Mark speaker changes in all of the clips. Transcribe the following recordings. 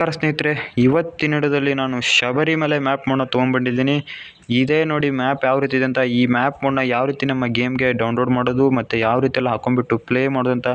Speaker 1: ನಮಸ್ಕಾರ ಸ್ನೇಹಿತರೆ, ಇವತ್ತಿನ ಹಿಡಿದಲ್ಲಿ ನಾನು ಶಬರಿಮಲೆ ಮ್ಯಾಪ್ ಮೋಡ್ನ ತೊಗೊಂಡ್ಬಂದಿದ್ದೀನಿ. ಇದೇ ನೋಡಿ ಮ್ಯಾಪ್ ಯಾವ ರೀತಿ ಇದೆ ಅಂತ, ಈ ಮ್ಯಾಪ್ ಮೋಡ್ನ ಯಾವ ರೀತಿ ನಮ್ಮ ಗೇಮ್ಗೆ ಡೌನ್ಲೋಡ್ ಮಾಡೋದು, ಮತ್ತು ಯಾವ ರೀತಿ ಎಲ್ಲ ಹಾಕೊಂಡ್ಬಿಟ್ಟು ಪ್ಲೇ ಮಾಡೋದು ಅಂತ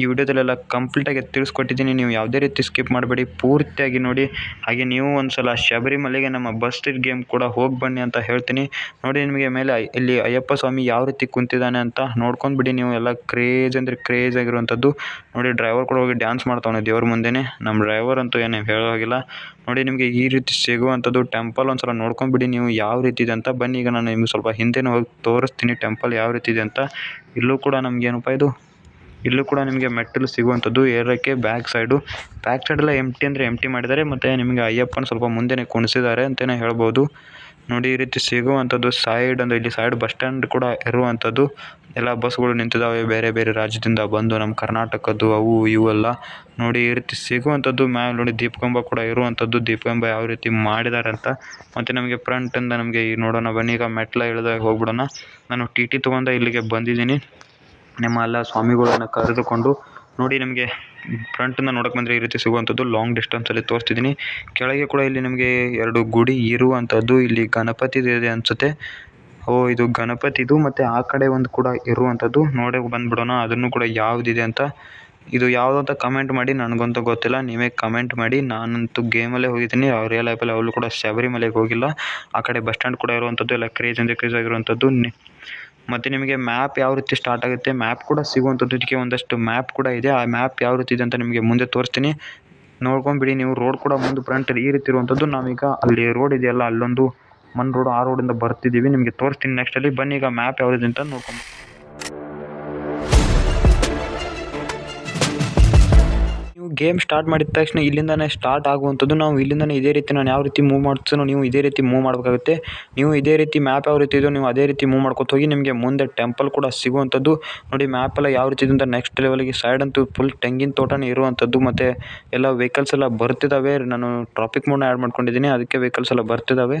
Speaker 1: ಈ ವಿಡಿಯೋದಲ್ಲೆಲ್ಲ ಕಂಪ್ಲೀಟಾಗಿ ತಿಳಿಸ್ಕೊಟ್ಟಿದ್ದೀನಿ. ನೀವು ಯಾವುದೇ ರೀತಿ ಸ್ಕಿಪ್ ಮಾಡಬೇಡಿ. ಪೂರ್ತಿಯಾಗಿ ನೋಡಿ. ಹಾಗೆ ನೀವು ಒಂದು ಸಲ ಶಬರಿಮಲೆಗೆ ನಮ್ಮ ಬಸ್ ಗೇಮ್ ಕೂಡ ಹೋಗಿ ಬನ್ನಿ ಅಂತ ಹೇಳ್ತೀನಿ. ನೋಡಿ ನಿಮಗೆ ಮೇಲೆ ಇಲ್ಲಿ ಅಯ್ಯಪ್ಪ ಸ್ವಾಮಿ ಯಾವ ರೀತಿ ಕುಂತಿದ್ದಾನೆ ಅಂತ ನೋಡ್ಕೊಂಡು ಬಿಡಿ. ನೀವು ಎಲ್ಲ ಕ್ರೇಜ್ ಅಂದರೆ ಕ್ರೇಜ್ ಆಗಿರುವಂಥದ್ದು. ನೋಡಿ ಡ್ರೈವರ್ ಕೂಡ ಹೋಗಿ ಡ್ಯಾನ್ಸ್ ಮಾಡ್ತಾವನೆ ದೇವ್ರ ಮುಂದೆನೇ. ನಮ್ಮ ಡ್ರೈವರ್ ಅಂತೂ ಏನು ಹೇಳೋ ಹಾಗಿಲ್ಲ ನೋಡಿ ನಿಮಗೆ ಈ ರೀತಿ ಸಿಗುವಂಥದ್ದು ಟೆಂಪಲ್ ಒಂದ್ಸಲ ನೋಡ್ಕೊಂಡ್ಬಿಡಿ ನೀವು ಯಾವ ರೀತಿ ಇದೆ ಅಂತ. ಬನ್ನಿ ಈಗ ನಾನು ನಿಮ್ಗೆ ಸ್ವಲ್ಪ ಹಿಂದೆನೂ ಹೋಗಿ ತೋರಿಸ್ತೀನಿ. ಟೆಂಪಲ್ ಯಾವ ರೀತಿ ಇದೆ ಅಂತ. ಇಲ್ಲೂ ಕೂಡ ನಮಗೇನಪ್ಪ ಇದು? ಇಲ್ಲೂ ಕೂಡ ನಿಮಗೆ ಮೆಟ್ಟಿಲು ಸಿಗುವಂಥದ್ದು ಏರಕ್ಕೆ ಬ್ಯಾಕ್ ಸೈಡು. ಬ್ಯಾಕ್ ಸೈಡೆಲ್ಲ ಎಂಟಿ ಅಂದರೆ ಎಂಟಿ ಮಾಡಿದ್ದಾರೆ. ಮತ್ತು ನಿಮಗೆ ಅಯ್ಯಪ್ಪನ ಸ್ವಲ್ಪ ಮುಂದೆನೆ ಕುಣಿಸಿದ್ದಾರೆ ಅಂತಲೇ ಹೇಳ್ಬೋದು. ನೋಡಿ, ಈ ರೀತಿ ಸಿಗುವಂಥದ್ದು ಸೈಡ್ ಅಂದರೆ ಇಲ್ಲಿ ಸೈಡ್ ಬಸ್ ಸ್ಟ್ಯಾಂಡ್ ಕೂಡ ಇರುವಂಥದ್ದು. ಎಲ್ಲ ಬಸ್ಗಳು ನಿಂತಿದ್ದಾವೆ. ಬೇರೆ ಬೇರೆ ರಾಜ್ಯದಿಂದ ಬಂದು ನಮ್ಮ ಕರ್ನಾಟಕದ್ದು ಅವು ಇವು ಎಲ್ಲ. ನೋಡಿ, ಈ ರೀತಿ ಸಿಗುವಂಥದ್ದು ಮ್ಯಾಲೆ ನೋಡಿ ದೀಪಕಂಬ ಕೂಡ ಇರುವಂಥದ್ದು. ದೀಪಕಂಬ ಯಾವ ರೀತಿ ಮಾಡಿದ್ದಾರೆ ಅಂತ. ಮತ್ತು ನಮಗೆ ಫ್ರಂಟಿಂದ ನಮಗೆ ಈ ನೋಡೋಣ. ಬನ್ನಿ, ಈಗ ಮೆಟ್ಲ ಇಳಿದಾಗ ಹೋಗ್ಬಿಡೋಣ. ನಾನು ಟಿ ಟಿ ತೊಗೊಂಡ ಇಲ್ಲಿಗೆ ಬಂದಿದ್ದೀನಿ. ನಿಮ್ಮ ಎಲ್ಲ ಸ್ವಾಮಿಗಳನ್ನು ಕರೆದುಕೊಂಡು ನೋಡಿ ನಿಮಗೆ ಫ್ರಂಟಿಂದ ನೋಡೋಕೆ ಬಂದರೆ ಈ ರೀತಿ ಸಿಗುವಂಥದ್ದು. ಲಾಂಗ್ ಡಿಸ್ಟೆನ್ಸಲ್ಲಿ ತೋರಿಸ್ತಿದ್ದೀನಿ. ಕೆಳಗೆ ಕೂಡ ಇಲ್ಲಿ ನಿಮಗೆ ಎರಡು ಗುಡಿ ಇರುವಂಥದ್ದು. ಇಲ್ಲಿ ಗಣಪತಿ ಇದೆ ಅನಿಸುತ್ತೆ. ಓ, ಇದು ಗಣಪತಿದು ಮತ್ತು ಆ ಕಡೆ ಒಂದು ಕೂಡ ಇರುವಂಥದ್ದು. ನೋಡೇ ಬಂದ್ಬಿಡೋಣ, ಅದನ್ನು ಕೂಡ ಯಾವುದಿದೆ ಅಂತ. ಇದು ಯಾವುದು ಅಂತ ಕಮೆಂಟ್ ಮಾಡಿ, ನನಗಂತೂ ಗೊತ್ತಿಲ್ಲ. ನೀವೇ ಕಮೆಂಟ್ ಮಾಡಿ. ನಾನಂತೂ ಗೇಮಲ್ಲೇ ಹೋಗಿದ್ದೀನಿ. ರಿಯಲ್ ಲೈಫಲ್ಲಿ ಅವಳು ಕೂಡ ಶಬರಿಮಲೆಗೆ ಹೋಗಿಲ್ಲ. ಆ ಕಡೆ ಬಸ್ ಸ್ಟ್ಯಾಂಡ್ ಕೂಡ ಇರುವಂಥದ್ದು. ಎಲ್ಲ ಕ್ರೇಜ್ ಅಂದರೆ ಕ್ರೇಜ್ ಆಗಿರುವಂಥದ್ದು. ಮತ್ತು ನಿಮಗೆ ಮ್ಯಾಪ್ ಯಾವ ರೀತಿ ಸ್ಟಾರ್ಟ್ ಆಗುತ್ತೆ ಮ್ಯಾಪ್ ಕೂಡ ಸಿಗುವಂಥದ್ದು ಇದಕ್ಕೆ ಒಂದಷ್ಟು ಮ್ಯಾಪ್ ಕೂಡ ಇದೆ. ಆ ಮ್ಯಾಪ್ ಯಾವ ರೀತಿ ಇದೆ ಅಂತ ನಿಮಗೆ ಮುಂದೆ ತೋರಿಸ್ತೀನಿ. ನೋಡ್ಕೊಂಬಿಡಿ ನೀವು ರೋಡ್ ಕೂಡ ಮುಂದೆ ಫ್ರಂಟ್ ಈ ರೀತಿ ಇರುವಂಥದ್ದು. ನಾವೀಗ ಅಲ್ಲಿ ರೋಡ್ ಇದೆಯಲ್ಲ, ಅಲ್ಲೊಂದು ಮನ್ ರೋಡ್ ಆ ರೋಡಿಂದ ಬರ್ತಿದ್ದೀವಿ. ನಿಮಗೆ ತೋರಿಸ್ತೀನಿ ನೆಕ್ಸ್ಟಲ್ಲಿ ಬನ್ನಿ, ಈಗ ಮ್ಯಾಪ್ ಯಾವ್ದಿದೆ ಅಂತ ನೋಡ್ಕೊಂಡು ಗೇಮ್ ಸ್ಟಾರ್ಟ್ ಮಾಡಿದ ತಕ್ಷಣ ಇಲ್ಲಿಂದಲೇ ಸ್ಟಾರ್ಟ್ ಆಗುವಂಥದ್ದು ನಾವು ಇಲ್ಲಿಂದಲೇ ಇದೇ ರೀತಿ ನಾನು ಯಾವ ರೀತಿ ಮೂವ್ ಮಾಡ್ತೀನೋ ನೀವು ಇದೇ ರೀತಿ ಮೂವ್ ಮಾಡಬೇಕಾಗುತ್ತೆ. ನೀವು ಇದೇ ರೀತಿ ಮ್ಯಾಪ್ ಯಾವ ರೀತಿ ಇದೆಯೋ ನೀವು ಅದೇ ರೀತಿ ಮೂವ್ ಮಾಡ್ಕೊತ ಹೋಗಿ ನಿಮಗೆ ಮುಂದೆ ಟೆಂಪಲ್ ಕೂಡ ಸಿಗುವಂಥದ್ದು. ನೋಡಿ ಮ್ಯಾಪ್ ಎಲ್ಲ ಯಾವ ರೀತಿ ಇದೆ ನೆಕ್ಸ್ಟ್ ಲೆವೆಲ್ಗೆ ಸೈಡ್ ಅಂತೂ ಫುಲ್ ತೆಂಗಿನ ತೋಟನೇ ಇರುವಂಥದ್ದು ಮತ್ತು ಎಲ್ಲ ವೆಹಿಕಲ್ಸ್ ಎಲ್ಲ ಬರ್ತಿದ್ದಾವೆ ನಾನು ಟ್ರಾಫಿಕ್ ಮೋಡ್ನ ಆ್ಯಡ್ ಮಾಡ್ಕೊಂಡಿದ್ದೀನಿ, ಅದಕ್ಕೆ ವೆಹಿಕಲ್ಸ್ ಎಲ್ಲ ಬರ್ತಿದ್ದಾವೆ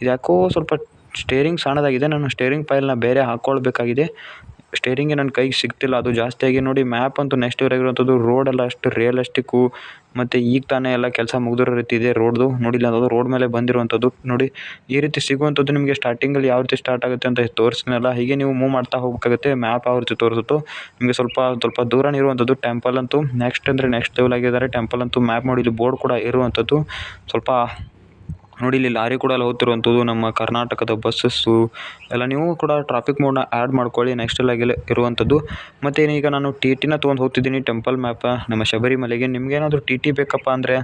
Speaker 1: ಇದು ಯಾಕೋ ಸ್ವಲ್ಪ ಸ್ಟೇರಿಂಗ್ ಸಣ್ಣದಾಗಿದೆ, ನಾನು ಸ್ಟೇರಿಂಗ್ ಫೈಲ್ನ ಬೇರೆ ಹಾಕ್ಕೊಳ್ಬೇಕಾಗಿದೆ ಸ್ಟೇರಿಂಗೇ ನನ್ನ ಕೈಗೆ ಸಿಗ್ತಿಲ್ಲ. ಅದು ಜಾಸ್ತಿಯಾಗಿ ನೋಡಿ ಮ್ಯಾಪ್ ಅಂತೂ ನೆಕ್ಸ್ಟ್ ಇರುವಂತದ್ದು ರೋಡ್ ಎಲ್ಲ ಅಷ್ಟು ರಿಯಲಿಸ್ಟಿಕ್ಕು ಮತ್ತು ಈಗ ತಾನೇ ಎಲ್ಲ ಕೆಲಸ ಮುಗ್ದಿರೋ ರೀತಿ ಇದೆ ರೋಡ್ದು ನೋಡಿಲ್ಲ ಅದು ರೋಡ್ ಮೇಲೆ ಬಂದಿರುವಂಥದ್ದು. ನೋಡಿ, ಈ ರೀತಿ ಸಿಗುವಂಥದ್ದು ನಿಮಗೆ ಸ್ಟಾರ್ಟಿಂಗಲ್ಲಿ ಯಾವ ರೀತಿ ಸ್ಟಾರ್ಟ್ ಆಗುತ್ತೆ ಅಂತ ತೋರಿಸ್ತೀನಲ್ಲ, ಹೀಗೆ ನೀವು ಮೂವ್ ಮಾಡ್ತಾ ಹೋಗಬೇಕಾಗುತ್ತೆ. ಮ್ಯಾಪ್ ಯಾವ ರೀತಿ ತೋರಿಸುತ್ತೋ, ನಿಮಗೆ ಸ್ವಲ್ಪ ಸ್ವಲ್ಪ ದೂರನೇ ಇರುವಂಥದ್ದು ಟೆಂಪಲ್ ಅಂತೂ. ನೆಕ್ಸ್ಟ್ ಅಂದರೆ ನೆಕ್ಸ್ಟ್ ಲೆವೆಲ್ ಆಗಿದ್ದಾರೆ. ಟೆಂಪಲ್ ಅಂತೂ ಮ್ಯಾಪ್ ನೋಡಿ, ಇಲ್ಲಿ ಬೋರ್ಡ್ ಕೂಡ ಇರುವಂಥದ್ದು. ಸ್ವಲ್ಪ ನೋಡಿ, ಇಲ್ಲಿ ಲಾರಿ ಕೂಡ ಎಲ್ಲ ಹೋಗ್ತಿರುವಂಥದ್ದು ನಮ್ಮ ಕರ್ನಾಟಕದ ಬಸ್ಸಸ್ಸು. ಎಲ್ಲ ನೀವು ಕೂಡ ಟ್ರಾಫಿಕ್ ಮೋಡ್ನ ಆ್ಯಡ್ ಮಾಡ್ಕೊಳ್ಳಿ ನೆಕ್ಸ್ಟ್ ಅಲ್ಲಿ ಇರುವಂಥದ್ದು. ಮತ್ತು ಈಗ ನಾನು ಟಿ ಟಿನ ತೊಗೊಂಡು ಹೋಗ್ತಿದ್ದೀನಿ ಟೆಂಪಲ್ ಮ್ಯಾಪ ನಮ್ಮ ಶಬರಿಮಲೆಗೆ. ನಿಮಗೇನಾದರೂ ಟಿ ಟಿ ಬೇಕಪ್ಪ ಅಂದರೆ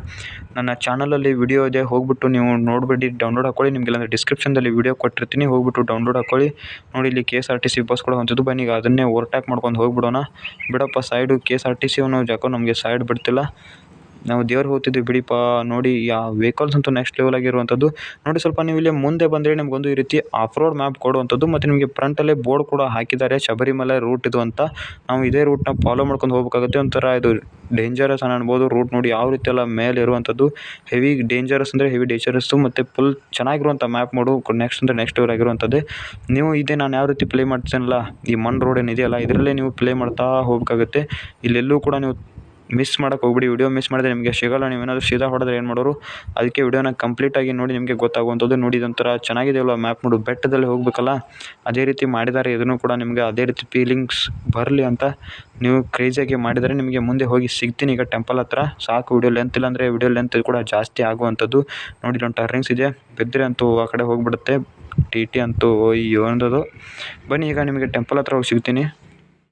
Speaker 1: ನನ್ನ ಚಾನಲಲ್ಲಿ ವಿಡಿಯೋ ಇದೆ, ಹೋಗ್ಬಿಟ್ಟು ನೀವು ನೋಡಿಬಿಡಿ ಡೌನ್ಲೋಡ್ ಹಾಕ್ಕೊಳ್ಳಿ ನಿಮಗೆಲ್ಲ ಡಿಸ್ಕ್ರಿಪ್ಷನ್ದಲ್ಲಿ ವಿಡಿಯೋ ಕೊಟ್ಟಿರ್ತೀನಿ, ಹೋಗ್ಬಿಟ್ಟು ಡೌನ್ಲೋಡ್ ಹಾಕ್ಕೊಳ್ಳಿ ನೋಡಿ, ಇಲ್ಲಿ K S R T C bus ಕೂಡ ಹೊಂತಿದ್ದು ಬನ್ನಿ, ಈಗ ಅದನ್ನೇ ಓವರ್ಟ್ಯಾಕ್ ಮಾಡ್ಕೊಂಡು ಹೋಗ್ಬಿಡೋಣ. ಬಿಡಪ್ಪ side K S R T C ಅವನು ಜಾಕೋ ನಮಗೆ ಸೈಡ್ ಬಿಡ್ತಿಲ್ಲ. ನಾವು ದೇವ್ರಿಗೆ ಹೋಗ್ತಿದ್ವಿ ಬಿಡಿಪಾ, ನೋಡಿ ಯಾ ವೆಹಿಕಲ್ಸ್ ಅಂತೂ ನೆಕ್ಸ್ಟ್ ಲೆವೆಲ್ ಆಗಿರುವಂಥದ್ದು. ನೋಡಿ ಸ್ವಲ್ಪ ನೀವು ಇಲ್ಲಿ ಮುಂದೆ ಬಂದರೆ, ನಿಮಗೊಂದು ಈ ರೀತಿ ಆಫ್ ರೋಡ್ ಮ್ಯಾಪ್ ಕೊಡುವಂಥದ್ದು ಮತ್ತು ನಿಮಗೆ ಫ್ರಂಟಲ್ಲೇ ಬೋರ್ಡ್ ಕೂಡ ಹಾಕಿದ್ದಾರೆ, ಶಬರಿಮಲೆ ರೂಟ್ ಇದು ಅಂತ. ನಾವು ಇದೇ ರೂಟ್ನ ಫಾಲೋ ಮಾಡ್ಕೊಂಡು ಹೋಗಬೇಕಾಗುತ್ತೆ, ಒಂಥರ ಇದು ಡೇಂಜರಸ್ ಅನ್ಬೋದು. ರೂಟ್ ನೋಡಿ ಯಾವ ರೀತಿ ಎಲ್ಲ ಮೇಲೆ ಇರುವಂಥದ್ದು. ಹೆವಿ ಡೇಂಜರಸ್ ಅಂದರೆ ಹೆವಿ ಡೇಂಜರಸ್ಸು ಮತ್ತು ಫುಲ್ ಚೆನ್ನಾಗಿರುವಂಥ ಮ್ಯಾಪ್ ಮಾಡು. ನೆಕ್ಸ್ಟ್ ಅಂದರೆ ನೆಕ್ಸ್ಟ್ ಲೆವೆಲ್ ಆಗಿರುವಂಥದ್ದೇ. ನೀವು ಇದೇ ನಾನು ಯಾವ ರೀತಿ ಪ್ಲೇ ಮಾಡ್ತೀನಲ್ಲ, ಈ ಮಣ್ಣು ರೋಡ್ ಏನಿದೆಯಲ್ಲ, ಇದರಲ್ಲೇ ನೀವು ಪ್ಲೇ ಮಾಡ್ತಾ ಹೋಗಬೇಕಾಗುತ್ತೆ. ಇಲ್ಲೆಲ್ಲೂ ಕೂಡ ನೀವು ಮಿಸ್ ಮಾಡೋಕೆ ಹೋಗ್ಬಿಡಿ. ವಿಡಿಯೋ ಮಿಸ್ ಮಾಡಿದ್ರೆ ನಿಮಗೆ ಸಿಗೋಲ್ಲ. ನೀವೇನಾದರೂ ಸೀದಾ ಹೊಡೆದ್ರೆ ಏನು ಮಾಡೋರು? ಅದಕ್ಕೆ ವಿಡಿಯೋನ ಕಂಪ್ಲೀಟಾಗಿ ನೋಡಿ ನಿಮಗೆ ಗೊತ್ತಾಗುವಂಥದ್ದು. ನೋಡಿ ಇದೊಂಥರ ಚೆನ್ನಾಗಿದೆಯಲ್ಲ ಮ್ಯಾಪ್ ನೋಡು ಬೆಟ್ಟದಲ್ಲಿ ಹೋಗಬೇಕಲ್ಲ? ಅದೇ ರೀತಿ ಮಾಡಿದ್ದಾರೆ ಇದನ್ನು ಕೂಡ ನಿಮಗೆ ಅದೇ ರೀತಿ ಫೀಲಿಂಗ್ಸ್ ಬರಲಿ ಅಂತ ನೀವು ಕ್ರೇಜಿಯಾಗಿ ಮಾಡಿದರೆ ನಿಮಗೆ ಮುಂದೆ ಹೋಗಿ ಸಿಗ್ತೀನಿ. ಈಗ ಟೆಂಪಲ್ ಹತ್ರ ಸಾಕು ವಿಡಿಯೋ ಲೆಂತ್ ಇಲ್ಲ ಅಂದರೆ ವಿಡಿಯೋ ಲೆಂತ್ ಕೂಡ ಜಾಸ್ತಿ ಆಗುವಂಥದ್ದು. ನೋಡಿ ಇಲ್ಲೊಂದು ಟರ್ನಿಂಗ್ಸ್ ಇದೆ. ಬಿದ್ದರೆ ಅಂತೂ ಆ ಕಡೆ ಹೋಗಿಬಿಡುತ್ತೆ. ಟಿ ಟಿ ಅಂತೂ ಅಯ್ಯೋ ಅಂದದು ಬನ್ನಿ, ಈಗ ನಿಮಗೆ ಟೆಂಪಲ್ ಹತ್ರ ಹೋಗಿ ಸಿಗ್ತೀನಿ.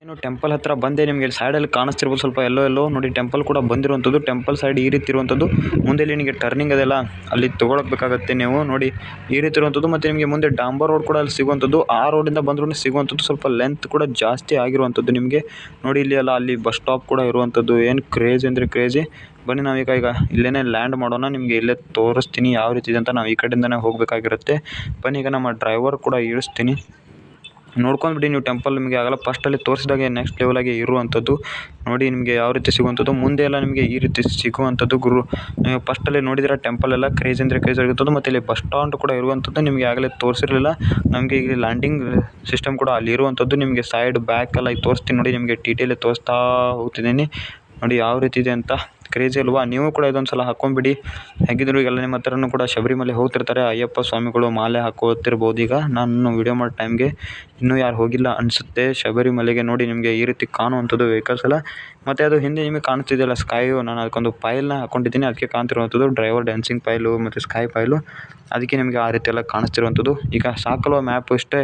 Speaker 1: ಏನು ಟೆಂಪಲ್ ಹತ್ರ ಬಂದೆ ನಿಮಗೆ ಸೈಡಲ್ಲಿ ಕಾಣಿಸ್ತಿರ್ಬೋದು, ಸ್ವಲ್ಪ ಎಲ್ಲೋ ಎಲ್ಲೋ. ನೋಡಿ ಟೆಂಪಲ್ ಕೂಡ ಬಂದಿರುವಂಥದ್ದು. ಟೆಂಪಲ್ ಸೈಡ್ ಈ ರೀತಿ ಇರುವಂಥದ್ದು. ಮುಂದೆ ನಿಮಗೆ ಟರ್ನಿಂಗ್ ಅದೆಲ್ಲ ಅಲ್ಲಿ ತೊಗೊಳಕ್ಬೇಕಾಗತ್ತೆ ನೀವು. ನೋಡಿ, ಈ ರೀತಿ ಇರುವಂಥದ್ದು. ಮತ್ತು ನಿಮಗೆ ಮುಂದೆ ಡಾಂಬರ್ ರೋಡ್ ಕೂಡ ಅಲ್ಲಿ ಸಿಗುವಂಥದ್ದು. ಆ ರೋಡಿಂದ ಬಂದ್ರೂ ಸಿಗುವಂಥದ್ದು ಸ್ವಲ್ಪ ಲೆಂತ್ ಕೂಡ ಜಾಸ್ತಿ ಆಗಿರುವಂಥದ್ದು ನಿಮಗೆ. ನೋಡಿ, ಇಲ್ಲಿ ಎಲ್ಲ ಅಲ್ಲಿ ಬಸ್ ಸ್ಟಾಪ್ ಕೂಡ ಇರುವಂಥದ್ದು. ಏನು ಕ್ರೇಜ್ ಅಂದರೆ ಕ್ರೇಜಿ ಬನ್ನಿ ನಾವೀಗ ಈಗ ಇಲ್ಲೇ ಲ್ಯಾಂಡ್ ಮಾಡೋಣ. ನಿಮಗೆ ಇಲ್ಲೇ ತೋರಿಸ್ತೀನಿ ಯಾವ ರೀತಿ ಇದೆ ಅಂತ ನಾವು ಈ ಕಡೆಯಿಂದನೇ ಹೋಗಬೇಕಾಗಿರುತ್ತೆ. ಬನ್ನಿ, ಈಗ ನಮ್ಮ ಡ್ರೈವರ್ ಕೂಡ ಇಳಿಸ್ತೀನಿ ನೋಡ್ಕೊಂಡ್ಬಿಡಿ, ನೀವು ಟೆಂಪಲ್ ನಿಮಗೆ ಆಗಲ್ಲ. ಫಸ್ಟಲ್ಲಿ ತೋರಿಸಿದಾಗೆ ನೆಕ್ಸ್ಟ್ ಲೆವೆಲಾಗಿ ಇರುವಂಥದ್ದು. ನೋಡಿ ನಿಮಗೆ ಯಾವ ರೀತಿ ಸಿಗುವಂಥದ್ದು. ಮುಂದೆ ಎಲ್ಲ ನಿಮಗೆ ಈ ರೀತಿ ಸಿಗುವಂಥದ್ದು, ಗುರು. ನೀವು ಫಸ್ಟಲ್ಲಿ ನೋಡಿದ್ರೆ ಟೆಂಪಲ್ ಎಲ್ಲ ಕ್ರೇಜ್ ಅಂದರೆ ಕ್ರೇಜ್ ಆಗಿರ್ತದೆ. ಮತ್ತು ಇಲ್ಲಿ ಬಸ್ ಸ್ಟಾಂಡ್ ಕೂಡ ಇರುವಂಥದ್ದು ನಿಮಗೆ ಆಗಲೇ ತೋರಿಸಿರಲಿಲ್ಲ. ನಮಗೆ ಇಲ್ಲಿ ಲ್ಯಾಂಡಿಂಗ್ ಸಿಸ್ಟಮ್ ಕೂಡ ಅಲ್ಲಿ ಇರುವಂಥದ್ದು. ನಿಮಗೆ ಸೈಡ್ ಬ್ಯಾಕ್ ಎಲ್ಲ ತೋರಿಸ್ತೀನಿ ನೋಡಿ, ನಿಮಗೆ ಡೀಟೇಲಿ ತೋರಿಸ್ತಾ ಹೋಗ್ತಿದ್ದೀನಿ. ನೋಡಿ ಯಾವ ರೀತಿ ಇದೆ ಅಂತ. ಕ್ರೇಜಿ ಅಲ್ವಾ? ನೀವು ಕೂಡ ಇದೊಂದು ಸಲ ಹಾಕ್ಕೊಂಬಿಡಿ ಹೇಗಿದ್ರು ಎಲ್ಲ ನಿಮ್ಮ ಹತ್ರನೂ ಕೂಡ ಶಬರಿಮಲೆ ಹೋಗ್ತಿರ್ತಾರೆ. ಅಯ್ಯಪ್ಪ ಸ್ವಾಮಿಗಳು ಮಾಲೆ ಹಾಕೋತಿರ್ಬೋದು ಈಗ. ನಾನು ವಿಡಿಯೋ ಮಾಡೋ ಟೈಮ್ಗೆ ಇನ್ನೂ ಯಾರು ಹೋಗಿಲ್ಲ ಅನಿಸುತ್ತೆ. ಶಬರಿಮಲೆಗೆ ನೋಡಿ ನಿಮಗೆ ಈ ರೀತಿ ಕಾಣುವಂಥದ್ದು ವೆಹಿಕಲ್ಸ್ ಎಲ್ಲ ಮತ್ತು ಅದು ಹಿಂದೆ ನಿಮಗೆ ಕಾಣ್ತಿದೆಯಲ್ಲ ಸ್ಕೈಯು ನಾನು ಅದಕ್ಕೊಂದು ಪೈಲನ್ನ ಹಾಕ್ಕೊಂಡಿದ್ದೀನಿ ಅದಕ್ಕೆ ಕಾಣ್ತಿರುವಂಥದ್ದು ಡ್ರೈವರ್ ಡ್ಯಾನ್ಸಿಂಗ್ ಫೈಲು ಮತ್ತು ಸ್ಕೈ ಫೈಲು ಅದಕ್ಕೆ ನಿಮಗೆ ಆ ರೀತಿ ಎಲ್ಲ ಕಾಣಿಸ್ತಿರುವಂಥದ್ದು. ಈಗ ಸಾಕಲ್ವ ಮ್ಯಾಪ್ ಇಷ್ಟೇ.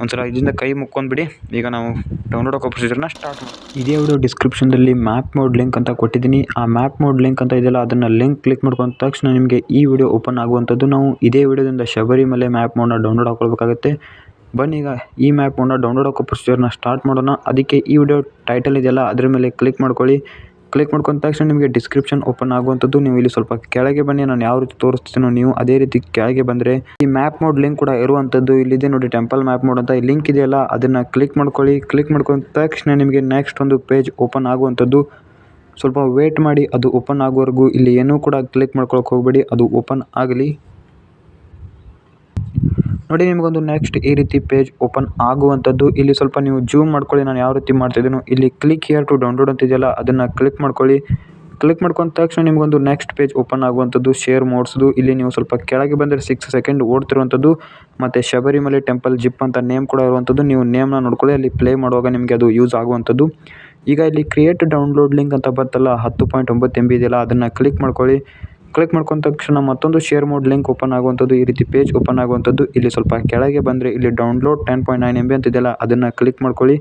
Speaker 1: ಒಂದ್ಸಲ ಇದರಿಂದ ಕೈ ಮುಕ್ಕೊಂಡ್ಬಿಡಿ. ಈಗ ನಾವು ಡೌನ್ಲೋಡ್ ಹಾಕೋ ಪ್ರೊಸೀಜರ್ನ ಸ್ಟಾರ್ಟ್ ಮಾಡಿ ಇದೇ ವಿಡಿಯೋ ಡಿಸ್ಕ್ರಿಪ್ಷನ್ದಲ್ಲಿ ಮ್ಯಾಪ್ ಮೋಡ್ ಲಿಂಕ್ ಅಂತ ಕೊಟ್ಟಿದ್ದೀನಿ. ಆ ಮ್ಯಾಪ್ ಮೋಡ್ ಲಿಂಕ್ ಅಂತ ಇದೆಯಲ್ಲ, ಅದನ್ನು ಲಿಂಕ್ ಕ್ಲಿಕ್ ಮಾಡ್ಕೊಂಡ ತಕ್ಷಣ ನಿಮಗೆ ಈ ವಿಡಿಯೋ ಓಪನ್ ಆಗುವಂಥದ್ದು. ನಾವು ಇದೇ ವಿಡಿಯೋದಿಂದ ಶಬರಿಮಲೆ ಮ್ಯಾಪ್ ಮೋಡ್ನ ಡೌನ್ಲೋಡ್ ಹಾಕೊಳ್ಬೇಕಾಗುತ್ತೆ. ಬನ್ನಿ ಈಗ ಈ ಮ್ಯಾಪ್ ಮೋಡ್ನ ಡೌನ್ಲೋಡ್ ಹಾಕೋ ಪ್ರೊಸೀಜರ್ನ ಸ್ಟಾರ್ಟ್ ಮಾಡೋಣ. ಅದಕ್ಕೆ ಈ ವಿಡಿಯೋ ಟೈಟಲ್ ಇದೆಯಲ್ಲ, ಅದ್ರ ಮೇಲೆ ಕ್ಲಿಕ್ ಮಾಡ್ಕೊಳ್ಳಿ. ಕ್ಲಿಕ್ ಮಾಡ್ಕೊಂಡ ತಕ್ಷಣ ನಿಮಗೆ ಡಿಸ್ಕ್ರಿಪ್ಷನ್ ಓಪನ್ ಆಗುವಂಥದ್ದು. ನೀವು ಇಲ್ಲಿ ಸ್ವಲ್ಪ ಕೆಳಗೆ ಬನ್ನಿ, ನಾನು ಯಾವ ರೀತಿ ತೋರಿಸ್ತೀನೋ ನೀವು ಅದೇ ರೀತಿ ಕೆಳಗೆ ಬಂದರೆ. ಈ ಮ್ಯಾಪ್ ಮೋಡ್ ಲಿಂಕ್ ಕೂಡ ಇರುವಂಥದ್ದು. ಇಲ್ಲಿದೆ ನೋಡಿ ಟೆಂಪಲ್ ಮ್ಯಾಪ್ ಮೋಡ್ ಅಂತ. ಈ ಲಿಂಕ್ ಇದೆಯಲ್ಲ, ಅದನ್ನು ಕ್ಲಿಕ್ ಮಾಡ್ಕೊಳ್ಳಿ. ಕ್ಲಿಕ್ ಮಾಡ್ಕೊಂಡ ತಕ್ಷಣ ನಿಮಗೆ ನೆಕ್ಸ್ಟ್ ಒಂದು ಪೇಜ್ ಓಪನ್ ಆಗುವಂಥದ್ದು. ಸ್ವಲ್ಪ ವೇಟ್ ಮಾಡಿ, ಅದು ಓಪನ್ ಆಗೋವರೆಗೂ ಇಲ್ಲಿ ಏನೂ ಕೂಡ ಕ್ಲಿಕ್ ಮಾಡ್ಕೊಳಕ್ಕೆ ಹೋಗಬೇಡಿ, ಅದು ಓಪನ್ ಆಗಲಿ. ನೋಡಿ, ನಿಮಗೊಂದು ನೆಕ್ಸ್ಟ್ ಈ ರೀತಿ ಪೇಜ್ ಓಪನ್ ಆಗುವಂಥದ್ದು. ಇಲ್ಲಿ ಸ್ವಲ್ಪ ನೀವು ಜೂಮ್ ಮಾಡ್ಕೊಳ್ಳಿ, ನಾನು ಯಾವ ರೀತಿ ಮಾಡ್ತಿದ್ದೀನೋ ಇಲ್ಲಿ ಕ್ಲಿಕ್ ಹಿಯರ್ ಟು ಡೌನ್ಲೋಡ್ ಅಂತ ಇದೆಯಲ್ಲ, ಅದನ್ನು ಕ್ಲಿಕ್ ಮಾಡ್ಕೊಳ್ಳಿ. ಕ್ಲಿಕ್ ಮಾಡ್ಕೊಂಡ ತಕ್ಷಣ ನಿಮಗೊಂದು ನೆಕ್ಸ್ಟ್ ಪೇಜ್ ಓಪನ್ ಆಗುವಂಥದ್ದು ಶೇರ್ ಮೋಡ್ಸ್ದು ಇಲ್ಲಿ ನೀವು ಸ್ವಲ್ಪ ಕೆಳಗೆ ಬಂದರೆ ಸಿಕ್ಸ್ ಸೆಕೆಂಡ್ ಓಡ್ತಿರುವಂಥದ್ದು, ಮತ್ತು ಶಬರಿಮಲೆ ಟೆಂಪಲ್ ಜಿಪ್ ಅಂತ ನೇಮ್ ಕೂಡ ಇರುವಂಥದ್ದು. ನೀವು ನೇಮ್ನ ನೋಡ್ಕೊಳ್ಳಿ, ಅಲ್ಲಿ ಪ್ಲೇ ಮಾಡುವಾಗ ನಿಮಗೆ ಅದು ಯೂಸ್ ಆಗುವಂಥದ್ದು. ಈಗ ಇಲ್ಲಿ ಕ್ರಿಯೇಟ್ ಡೌನ್ಲೋಡ್ ಲಿಂಕ್ ಅಂತ ಬರ್ತಲ್ಲ ಹತ್ತು ಪಾಯಿಂಟ್ ಒಂಬತ್ತು ಎಂ ಬಿ ಇದೆಯಲ್ಲ, ಅದನ್ನು ಕ್ಲಿಕ್ ಮಾಡ್ಕೊಳ್ಳಿ. ಕ್ಲಿಕ್ ಮಾಡ್ಕೊಂಡ ತಕ್ಷಣ ಮತ್ತೊಂದು ಶೇರ್ ಮೋಡ್ ಲಿಂಕ್ ಓಪನ್ ಆಗುವಂಥದ್ದು ಈ ರೀತಿ ಪೇಜ್ ಓಪನ್ ಆಗುವಂಥದ್ದು. ಇಲ್ಲಿ ಸ್ವಲ್ಪ ಕೆಳಗೆ ಬಂದರೆ ಇಲ್ಲಿ download ten point nine M B ಅಂತಿದೆಯಲ್ಲ, ಅದನ್ನು ಕ್ಲಿಕ್ ಮಾಡ್ಕೊಳ್ಳಿ.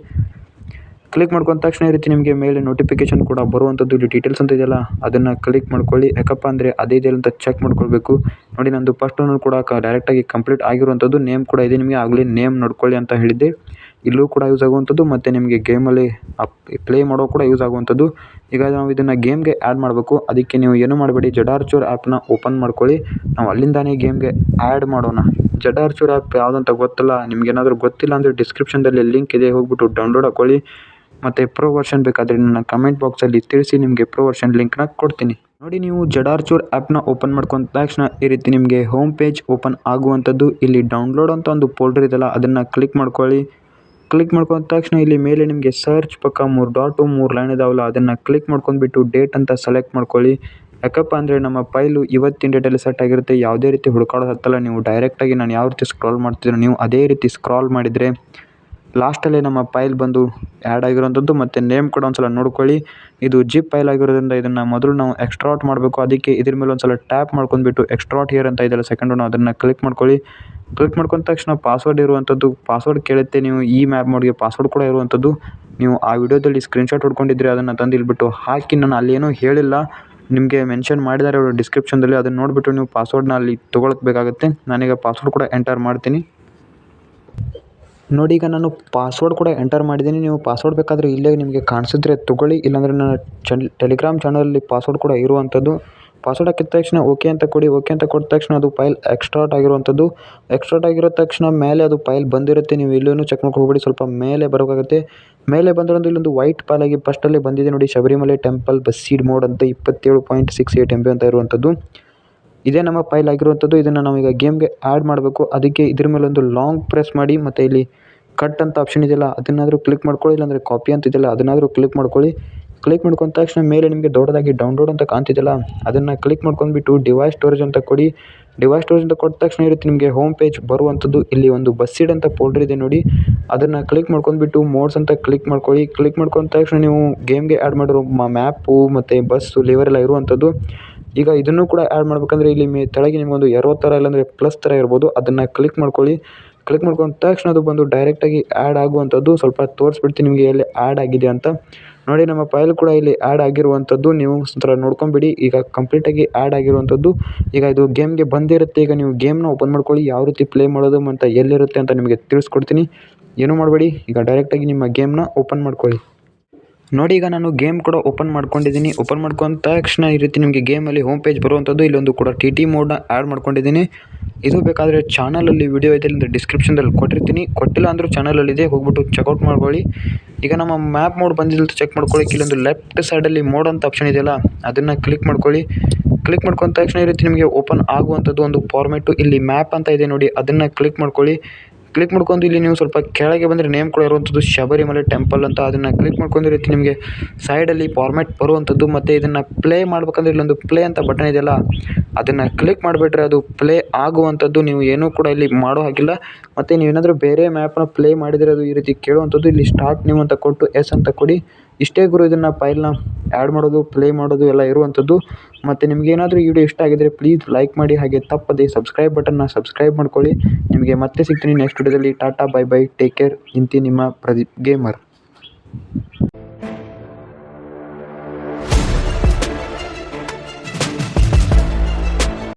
Speaker 1: ಕ್ಲಿಕ್ ಮಾಡ್ಕೊಂಡ ತಕ್ಷಣ ಈ ರೀತಿ ನಿಮಗೆ ಮೇಲೆ ನೋಟಿಫಿಕೇಶನ್ ಕೂಡ ಬರುವಂಥದ್ದು. ಇಲ್ಲಿ ಡೀಟೇಲ್ಸ್ ಅಂತ ಇದೆಯಲ್ಲ, ಅದನ್ನು ಕ್ಲಿಕ್ ಮಾಡ್ಕೊಳ್ಳಿ. ಯಾಕಪ್ಪ ಅಂದರೆ ಅದೇ ಇದೆಯಲ್ಲ ಅಂತ ಚೆಕ್ ಮಾಡ್ಕೊಳ್ಬೇಕು. ನೋಡಿ ನಂದು ಫಸ್ಟ್ ಒನ್ ಕೂಡ ಡೈರೆಕ್ಟಾಗಿ ಕಂಪ್ಲೀಟ್ ಆಗಿರುವಂಥದ್ದು. ನೇಮ್ ಕೂಡ ಇದೆ ನಿಮಗೆ, ಆಗಲೇ ನೇಮ್ ನೋಡ್ಕೊಳ್ಳಿ ಅಂತ ಹೇಳಿದ್ದೆ. ಇಲ್ಲೂ ಕೂಡ ಯೂಸ್ ಆಗುವಂಥದ್ದು ಮತ್ತು ನಿಮಗೆ ಗೇಮಲ್ಲಿ ಅಪ್ ಪ್ಲೇ ಮಾಡೋ ಕೂಡ ಯೂಸ್ ಆಗುವಂಥದ್ದು. ಈಗ ನಾವು ಇದನ್ನು ಗೇಮ್ಗೆ ಆ್ಯಡ್ ಮಾಡಬೇಕು. ಅದಕ್ಕೆ ನೀವು ಏನು ಮಾಡಬೇಡಿ, ಜಡಾರ್ಚೂರ್ ಆ್ಯಪ್ನ ಓಪನ್ ಮಾಡ್ಕೊಳ್ಳಿ. ನಾವು ಅಲ್ಲಿಂದಾನೇ ಗೇಮ್ಗೆ ಆ್ಯಡ್ ಮಾಡೋಣ. ಜಡಾರ್ಚೂರ್ ಆ್ಯಪ್ ಯಾವುದಂತ ಗೊತ್ತಿಲ್ಲ ನಿಮ್ಗೇನಾದರೂ ಗೊತ್ತಿಲ್ಲ ಅಂದರೆ ಡಿಸ್ಕ್ರಿಪ್ಷನ್ದಲ್ಲಿ ಲಿಂಕ್ ಇದೆ, ಹೋಗ್ಬಿಟ್ಟು ಡೌನ್ಲೋಡ್ ಹಾಕ್ಕೊಳ್ಳಿ ಮತ್ತು ಪ್ರೋ ವರ್ಷನ್ ಬೇಕಾದರೆ ನನ್ನ ಕಮೆಂಟ್ ಬಾಕ್ಸಲ್ಲಿ ತಿಳಿಸಿ, ನಿಮಗೆ ಪ್ರೋ ವರ್ಷನ್ ಲಿಂಕ್ನ ಕೊಡ್ತೀನಿ. ನೋಡಿ, ನೀವು ಜಡಾರ್ಚೂರ್ ಆ್ಯಪ್ನ ಓಪನ್ ಮಾಡ್ಕೊಂಡ ತಕ್ಷಣ ಈ ರೀತಿ ನಿಮಗೆ ಹೋಮ್ ಪೇಜ್ ಓಪನ್ ಆಗುವಂಥದ್ದು. ಇಲ್ಲಿ ಡೌನ್ಲೋಡ್ ಅಂತ ಒಂದು ಪೋಲ್ಡ್ರ್ ಇದೆಯಲ್ಲ, ಅದನ್ನು ಕ್ಲಿಕ್ ಮಾಡ್ಕೊಳ್ಳಿ. ಕ್ಲಿಕ್ ಮಾಡ್ಕೊಂಡ ತಕ್ಷಣ ಇಲ್ಲಿ ಮೇಲೆ ನಿಮಗೆ ಸರ್ಚ್ ಪಕ್ಕ ಮೂರು ಡಾಟು ಮೂರು ಲೈನ್ ಇದಾವಲ್ಲ, ಅದನ್ನು ಕ್ಲಿಕ್ ಮಾಡ್ಕೊಂಡ್ಬಿಟ್ಟು ಡೇಟ್ ಅಂತ ಸೆಲೆಕ್ಟ್ ಮಾಡ್ಕೊಳ್ಳಿ. ಯಾಕಪ್ಪ ಅಂದರೆ ನಮ್ಮ ಫೈಲು ಇವತ್ತಿನ ಡೇಟಲ್ಲಿ ಸೆಟ್ ಆಗಿರುತ್ತೆ, ಯಾವುದೇ ರೀತಿ ಹುಡುಕಾಡೋದು ಹತ್ತಲ್ಲ. ನೀವು ಡೈರೆಕ್ಟಾಗಿ ನಾನು ಯಾವ ರೀತಿ ಸ್ಕ್ರಾಲ್ ಮಾಡ್ತಿದ್ದೀನೋ, ನೀವು ಅದೇ ರೀತಿ ಸ್ಕ್ರಾಲ್ ಮಾಡಿದರೆ ಲಾಸ್ಟಲ್ಲಿ ನಮ್ಮ ಫೈಲ್ ಬಂದು ಆ್ಯಡ್ ಆಗಿರೋಂಥದ್ದು ಮತ್ತು ನೇಮ್ ಕೂಡ ಒಂದು ಸಲ ನೋಡ್ಕೊಳ್ಳಿ. ಇದು ಜಿಪ್ ಫೈಲ್ ಆಗಿರೋದ್ರಿಂದ ಇದನ್ನು ಮೊದಲು ನಾವು ಎಕ್ಸ್ಟ್ರಾಟ್ ಮಾಡಬೇಕು. ಅದಕ್ಕೆ ಇದ್ರ ಮೇಲೆ ಒಂದು ಸಲ ಟ್ಯಾಪ್ ಮಾಡ್ಕೊಂಡ್ಬಿಟ್ಟು ಎಕ್ಸ್ಟ್ರಾಟ್ ಹಿಯರ್ ಅಂತ ಇದೆಲ್ಲ ಸೆಕೆಂಡ್ ಒನ್ ಅದನ್ನು ಕ್ಲಿಕ್ ಮಾಡ್ಕೊಳ್ಳಿ. ಕ್ಲಿಕ್ ಮಾಡ್ಕೊಂಡ ತಕ್ಷಣ ಪಾಸ್ವರ್ಡ್ ಇರುವಂಥದ್ದು ಪಾಸ್ವರ್ಡ್ ಕೇಳುತ್ತೆ. ನೀವು ಈ ಮ್ಯಾಪ್ ಮೋಡ್ಗೆ ಪಾಸ್ವರ್ಡ್ ಕೂಡ ಇರುವಂಥದ್ದು ನೀವು ಆ ವಿಡಿಯೋದಲ್ಲಿ ಸ್ಕ್ರೀನ್ಶಾಟ್ ಹೊಡ್ಕೊಂಡಿದ್ರೆ ಅದನ್ನು ತಂದು ಹಾಕಿ. ನಾನು ಅಲ್ಲಿ ಏನೂ ಹೇಳಿಲ್ಲ. ನಿಮಗೆ ಮೆನ್ಷನ್ ಮಾಡಿದ್ದಾರೆ ಅವರು ಡಿಸ್ಕ್ರಿಪ್ಷನ್ದಲ್ಲಿ ಅದನ್ನು ನೋಡಿಬಿಟ್ಟು ನೀವು ಪಾಸ್ವರ್ಡ್ನ ಅಲ್ಲಿ ತೊಗೊಳಕ್ಕೆ ಬೇಕಾಗುತ್ತೆ. ನಾನೀಗ ಪಾಸ್ವರ್ಡ್ ಕೂಡ ಎಂಟರ್ ಮಾಡ್ತೀನಿ. ನೋಡಿ ಈಗ ನಾನು ಪಾಸ್ವರ್ಡ್ ಕೂಡ ಎಂಟರ್ ಮಾಡಿದ್ದೀನಿ. ನೀವು ಪಾಸ್ವರ್ಡ್ ಬೇಕಾದರೆ ಇಲ್ಲೇ ನಿಮಗೆ ಕಾಣಿಸಿದ್ರೆ ತೊಗೊಳ್ಳಿ. ಇಲ್ಲಾಂದರೆ ನನ್ನ ಚನ್ ಟೆಲಿಗ್ರಾಮ್ ಚಾನಲಲ್ಲಿ ಪಾಸ್ವರ್ಡ್ ಕೂಡ ಇರುವಂಥದ್ದು. ಪಾಸ್ವರ್ಡ್ ಹಾಕಿದ ತಕ್ಷಣ ಓಕೆ ಅಂತ ಕೊಡಿ. ಓಕೆ ಅಂತ ಕೊಟ್ಟ ತಕ್ಷಣ ಅದು ಫೈಲ್ ಎಕ್ಸ್ಟ್ರಾಟ್ ಆಗಿರುವಂಥದ್ದು. ಎಕ್ಸ್ಟ್ರಾಟ್ ಆಗಿರೋ ತಕ್ಷಣ ಮೇಲೆ ಅದು ಫೈಲ್ ಬಂದಿರುತ್ತೆ. ನೀವು ಇಲ್ಲೂ ಚೆಕ್ ಮಾಡ್ಕೊಬಿಡಿ ಸ್ವಲ್ಪ ಮೇಲೆ ಬರೋಕ್ಕಾಗುತ್ತೆ ಮೇಲೆ ಬಂದಿರೋದು ಇಲ್ಲೊಂದು ವೈಟ್ ಪಾಲಾಗಿ ಫಸ್ಟಲ್ಲಿ ಬಂದಿದೆ ನೋಡಿ. Sabarimala temple bus seed mod ಅಂತ ಇಪ್ಪತ್ತೇಳು point six eight M B ಅಂತ ಇರುವಂಥದ್ದು. ಇದೇ ನಮ್ಮ ಫೈಲ್ ಆಗಿರುವಂಥದ್ದು. ಇದನ್ನು ನಾವೀಗ ಗೇಮ್ಗೆ ಆ್ಯಡ್ ಮಾಡಬೇಕು. ಅದಕ್ಕೆ ಇದ್ರ ಮೇಲೆ ಒಂದು ಲಾಂಗ್ ಪ್ರೆಸ್ ಮಾಡಿ, ಮತ್ತು ಇಲ್ಲಿ ಕಟ್ ಅಂತ ಆಪ್ಷನ್ ಇದೆಯಲ್ಲ, ಅದನ್ನಾದರೂ ಕ್ಲಿಕ್ ಮಾಡ್ಕೊಳ್ಳಿ. ಇಲ್ಲಾಂದರೆ ಕಾಪಿ ಅಂತ ಇದೆಯಲ್ಲ, ಅದನ್ನಾದರೂ ಕ್ಲಿಕ್ ಮಾಡ್ಕೊಳ್ಳಿ. ಕ್ಲಿಕ್ ಮಾಡ್ಕೊಂಡ ತಕ್ಷಣ ಮೇಲೆ ನಿಮಗೆ ದೊಡ್ಡದಾಗಿ ಡೌನ್ಲೋಡ್ ಅಂತ ಕಾಣ್ತಿದೆಯಲ್ಲ, ಅದನ್ನು ಕ್ಲಿಕ್ ಮಾಡ್ಕೊಂಡ್ಬಿಟ್ಟು ಡಿವೈಸ್ ಸ್ಟೋರೇಜ್ ಅಂತ ಕೊಡಿ. ಡಿವೈಸ್ ಸ್ಟೋರೇಜ್ ಅಂತ ಕೊಟ್ಟ ತಕ್ಷಣ ಇರುತ್ತೆ ನಿಮಗೆ ಹೋಮ್ ಪೇಜ್ ಬರುವಂಥದ್ದು. ಇಲ್ಲಿ ಒಂದು ಬಸ್ ಸೀಡ್ ಅಂತ ಫೋಲ್ಡರ್ ಇದೆ ನೋಡಿ. ಅದನ್ನು ಕ್ಲಿಕ್ ಮಾಡ್ಕೊಂಡ್ಬಿಟ್ಟು ಮೋಡ್ಸ್ ಅಂತ ಕ್ಲಿಕ್ ಮಾಡ್ಕೊಳ್ಳಿ. ಕ್ಲಿಕ್ ಮಾಡ್ಕೊಂಡ ತಕ್ಷಣ ನೀವು ಗೇಮ್ಗೆ ಆ್ಯಡ್ ಮಾಡಿರೋ ಮ್ಯಾಪು ಮತ್ತು ಬಸ್ಸು ಲಿವರ್ ಎಲ್ಲ ಇರುವಂಥದ್ದು. ಈಗ ಇದನ್ನು ಕೂಡ ಆ್ಯಡ್ ಮಾಡ್ಬೇಕಂದ್ರೆ ಇಲ್ಲಿ ಮೇ ಕೆಳಗೆ ನಿಮಗೊಂದು ಎರೋ ಥರ ಇಲ್ಲಾಂದರೆ ಪ್ಲಸ್ ಥರ ಇರ್ಬೋದು. ಅದನ್ನು ಕ್ಲಿಕ್ ಮಾಡ್ಕೊಳ್ಳಿ. ಕ್ಲಿಕ್ ಮಾಡ್ಕೊಂಡ ತಕ್ಷಣ ಅದು ಬಂದು ಡೈರೆಕ್ಟಾಗಿ ಆ್ಯಡ್ ಆಗುವಂಥದ್ದು ಸ್ವಲ್ಪ ತೋರಿಸ್ಬಿಡ್ತೀನಿ ನಿಮಗೆ ಎಲ್ಲಿ ಆ್ಯಡ್ ಆಗಿದೆ ಅಂತ. ನೋಡಿ, ನಮ್ಮ ಫೈಲ್ ಕೂಡ ಇಲ್ಲಿ ಆ್ಯಡ್ ಆಗಿರುವಂಥದ್ದು. ನೀವು ಒಂಥರ ನೋಡ್ಕೊಂಬಿಡಿ. ಈಗ ಕಂಪ್ಲೀಟಾಗಿ ಆ್ಯಡ್ ಆಗಿರುವಂಥದ್ದು. ಈಗ ಇದು ಗೇಮ್ಗೆ ಬಂದಿರುತ್ತೆ. ಈಗ ನೀವು ಗೇಮ್ನ ಓಪನ್ ಮಾಡ್ಕೊಳ್ಳಿ. ಯಾವ ರೀತಿ ಪ್ಲೇ ಮಾಡೋದು ಅಂತ ಎಲ್ಲಿರುತ್ತೆ ಅಂತ ನಿಮಗೆ ತಿಳಿಸ್ಕೊಡ್ತೀನಿ. ಏನೂ ಮಾಡಬೇಡಿ. ಈಗ ಡೈರೆಕ್ಟಾಗಿ ನಿಮ್ಮ ಗೇಮ್ನ ಓಪನ್ ಮಾಡ್ಕೊಳ್ಳಿ. ನೋಡಿ, ಈಗ ನಾನು ಗೇಮ್ ಕೂಡ ಓಪನ್ ಮಾಡ್ಕೊಂಡಿದ್ದೀನಿ. ಓಪನ್ ಮಾಡ್ಕೊಂಡ ತಕ್ಷಣ ಈ ರೀತಿ ನಿಮಗೆ ಗೇಮಲ್ಲಿ ಹೋಮ್ ಪೇಜ್ ಬರುವಂಥದ್ದು ಇಲ್ಲೊಂದು ಕೂಡ ಟಿ ಟಿ ಮೋಡ್ನ ಆ್ಯಡ್ ಮಾಡ್ಕೊಂಡಿದ್ದೀನಿ. ಇದು ಬೇಕಾದರೆ ಚಾನಲಲ್ಲಿ ವಿಡಿಯೋ ಇದೆ ಅಂದರೆ ಡಿಸ್ಕ್ರಿಪ್ಷನ್ದಲ್ಲಿ ಕೊಟ್ಟಿರ್ತೀನಿ. ಕೊಟ್ಟಿಲ್ಲ ಅಂದರೂ ಚಾನಲಲ್ಲಿದೆ ಹೋಗ್ಬಿಟ್ಟು ಚೆಕ್ಔಟ್ ಮಾಡ್ಕೊಳ್ಳಿ. ಈಗ ನಮ್ಮ ಮ್ಯಾಪ್ ಮೋಡ್ ಬಂದಿಲ್ಲ ಚೆಕ್ ಮಾಡ್ಕೊಳ್ಳಿ ಇಲ್ಲೊಂದು ಲೆಫ್ಟ್ ಸೈಡಲ್ಲಿ ಮೋಡ್ ಅಂತ ಆಪ್ಷನ್ ಇದೆಯಲ್ಲ, ಅದನ್ನು ಕ್ಲಿಕ್ ಮಾಡ್ಕೊಳ್ಳಿ. ಕ್ಲಿಕ್ ಮಾಡ್ಕೊಂಡ ತಕ್ಷಣ ಈ ರೀತಿ ನಿಮಗೆ ಓಪನ್ ಆಗುವಂಥದ್ದು ಒಂದು ಫಾರ್ಮೆಟು ಇಲ್ಲಿ ಮ್ಯಾಪ್ ಅಂತ ಇದೆ ನೋಡಿ, ಅದನ್ನು ಕ್ಲಿಕ್ ಮಾಡ್ಕೊಳ್ಳಿ. ಕ್ಲಿಕ್ ಮಾಡ್ಕೊಂಡು ಇಲ್ಲಿ ನೀವು ಸ್ವಲ್ಪ ಕೆಳಗೆ ಬಂದರೆ ನೇಮ್ ಕೂಡ ಇರುವಂಥದ್ದು ಶಬರಿಮಲೆ ಟೆಂಪಲ್ ಅಂತ. ಅದನ್ನು ಕ್ಲಿಕ್ ಮಾಡ್ಕೊಂಡು ಈ ರೀತಿ ನಿಮಗೆ ಸೈಡಲ್ಲಿ ಫಾರ್ಮ್ಯಾಟ್ ಬರುವಂಥದ್ದು ಮತ್ತು ಇದನ್ನು ಪ್ಲೇ ಮಾಡ್ಬೇಕಂದ್ರೆ ಇಲ್ಲೊಂದು ಪ್ಲೇ ಅಂತ ಬಟನ್ ಇದೆಯಲ್ಲ, ಅದನ್ನು ಕ್ಲಿಕ್ ಮಾಡಿಬಿಟ್ರೆ ಅದು ಪ್ಲೇ ಆಗುವಂಥದ್ದು ನೀವು ಏನೂ ಕೂಡ ಇಲ್ಲಿ ಮಾಡೋ ಹಾಗಿಲ್ಲ. ಮತ್ತು ನೀವೇನಾದರೂ ಬೇರೆ ಮ್ಯಾಪನ್ನ ಪ್ಲೇ ಮಾಡಿದರೆ ಅದು ಈ ರೀತಿ ಕೇಳುವಂಥದ್ದು ಇಲ್ಲಿ ಸ್ಟಾರ್ಟ್ ನೀವು ಅಂತ ಕೊಟ್ಟು ಎಸ್ ಅಂತ ಕೊಡಿ. ಇಷ್ಟೇ ಗುರು, ಇದನ್ನು ಫೈಲ್ನ ಆ್ಯಡ್ ಮಾಡೋದು ಪ್ಲೇ ಮಾಡೋದು ಎಲ್ಲ ಇರುವಂಥದ್ದು. ಮತ್ತು ನಿಮಗೇನಾದರೂ ಈ ವಿಡಿಯೋ ಇಷ್ಟ ಆಗಿದರೆ ಪ್ಲೀಸ್ ಲೈಕ್ ಮಾಡಿ, ಹಾಗೆ ತಪ್ಪದೆ ಸಬ್ಸ್ಕ್ರೈಬ್ ಬಟನ್ನ ಸಬ್ಸ್ಕ್ರೈಬ್ ಮಾಡ್ಕೊಳ್ಳಿ. ನಿಮಗೆ ಮತ್ತೆ ಸಿಗ್ತೀನಿ ನೆಕ್ಸ್ಟ್ ವಿಡಿಯೋದಲ್ಲಿ tata bye bye take care ಇಂತಿ ನಿಮ್ಮ ಪ್ರದೀಪ್ ಗೇಮರ್